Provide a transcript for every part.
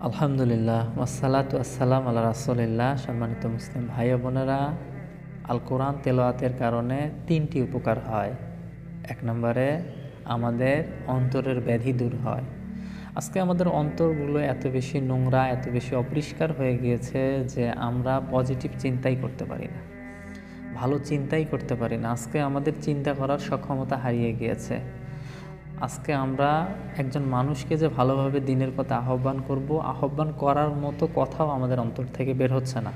আলহামদুলিল্লাহ ওয়াসালাত আসসালাম আল্লাহ রাসুলিল্লাহ। সম্মানিত মুসলিম ভাই বোনেরা আল কোরআন তেলোয়াতের কারণে তিনটি উপকার হয়। এক নম্বরে, আমাদের অন্তরের ব্যাধি দূর হয়। আজকে আমাদের অন্তরগুলো এত বেশি নোংরা, এত বেশি অপরিষ্কার হয়ে গিয়েছে যে আমরা পজিটিভ চিন্তাই করতে পারি না। ভালো চিন্তাই করতে পারি না। আজকে আমাদের চিন্তা করার সক্ষমতা হারিয়ে গিয়েছে। আজকে আমরা একজন মানুষকে যে ভালোভাবে দিনের পথে আহ্বান করব, আহ্বান করার মতো কথাও আমাদের অন্তর থেকে বের হচ্ছে না।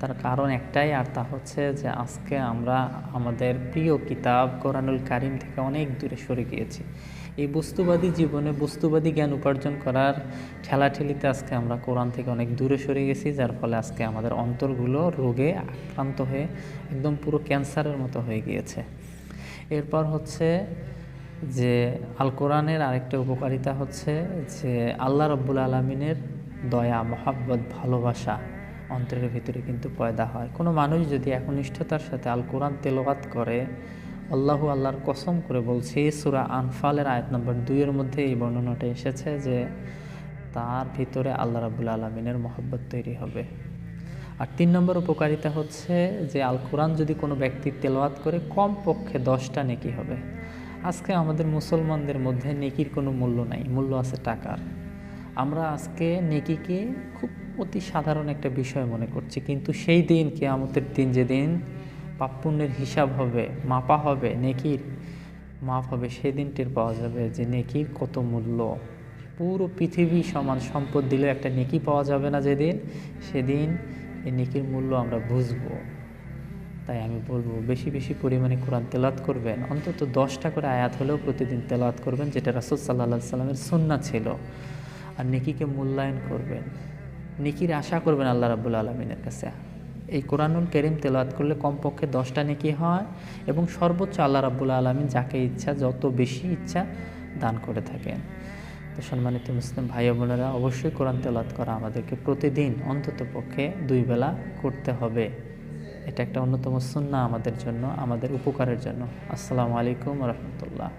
তার কারণ একটাই, আর তা হচ্ছে যে আজকে আমরা আমাদের প্রিয় কিতাব কোরআনুল কারিম থেকে অনেক দূরে সরে গিয়েছি। এই বস্তুবাদী জীবনে বস্তুবাদী জ্ঞান উপার্জন করার ঠেলাঠেলিতে আজকে আমরা কোরআন থেকে অনেক দূরে সরে গেছি, যার ফলে আজকে আমাদের অন্তরগুলো রোগে আক্রান্ত হয়ে একদম পুরো ক্যান্সারের মতো হয়ে গিয়েছে। এরপর হচ্ছে যে আল কোরআনের আরেকটা উপকারিতা হচ্ছে যে আল্লাহ রব্বুল আলমিনের দয়া, মহাব্বত, ভালোবাসা অন্তরের ভিতরে কিন্তু পয়দা হয়। কোনো মানুষ যদি একনিষ্ঠতার সাথে আল কোরআন তেলাওয়াত করে, আল্লাহু আল্লাহর কসম করে বলছি, সুরা আনফালের আয়াত নম্বর দুইয়ের মধ্যে এই বর্ণনাটা এসেছে যে তার ভিতরে আল্লাহ রাবুল আলমিনের মহব্বত তৈরি হবে। আর তিন নম্বর উপকারিতা হচ্ছে যে আল কোরআন যদি কোনো ব্যক্তি তেলাওয়াত করে কম পক্ষে দশটা নেকি হবে। আজকে আমাদের মুসলমানদের মধ্যে নেকির কোনো মূল্য নাই, মূল্য আছে টাকার। আমরা আজকে নেকিকে খুব অতি সাধারণ একটা বিষয় মনে করছি, কিন্তু সেই দিন, কেয়ামতের দিন যেদিন পাপ পুণ্যের হিসাব হবে, মাপা হবে, নেকির মাপ হবে সেদিন টের পাওয়া যাবে যে নেকির কত মূল্য। পুরো পৃথিবী সমান সম্পদ দিলে একটা নেকি পাওয়া যাবে না যেদিন, সেদিন এই নেকির মূল্য আমরা বুঝব। তাই আমি বলব বেশি বেশি পরিমাণে কোরআন তেলাত করবেন। অন্তত দশটা করে আয়াত হলেও প্রতিদিন তেলাত করবেন, যেটা রাসুল সাল্লাহ সাল্লামের সন্না ছিল। আর নেকিকে মূল্যায়ন করবেন। নেকির আশা করবেন আল্লাহ রাবুল আলমিনের কাছে। এই কোরআনুল করিম তেলাওয়াত করলে কমপক্ষে দশটা নেকি হয় এবং সর্বোচ্চ আল্লাহ রাবুল আলমিন যাকে ইচ্ছা, যত বেশি ইচ্ছা দান করে থাকেন। তো সম্মানিত মুসলিম ভাই বোনেরা, অবশ্যই কোরআন তেলাত করা আমাদেরকে প্রতিদিন অন্তত পক্ষে দুই বেলা করতে হবে। এটা একটা অন্যতম সুন্না আমাদের জন্য আমাদের উপকারের জন্য। আসসালামু আলাইকুম রহমতুল্লাহ।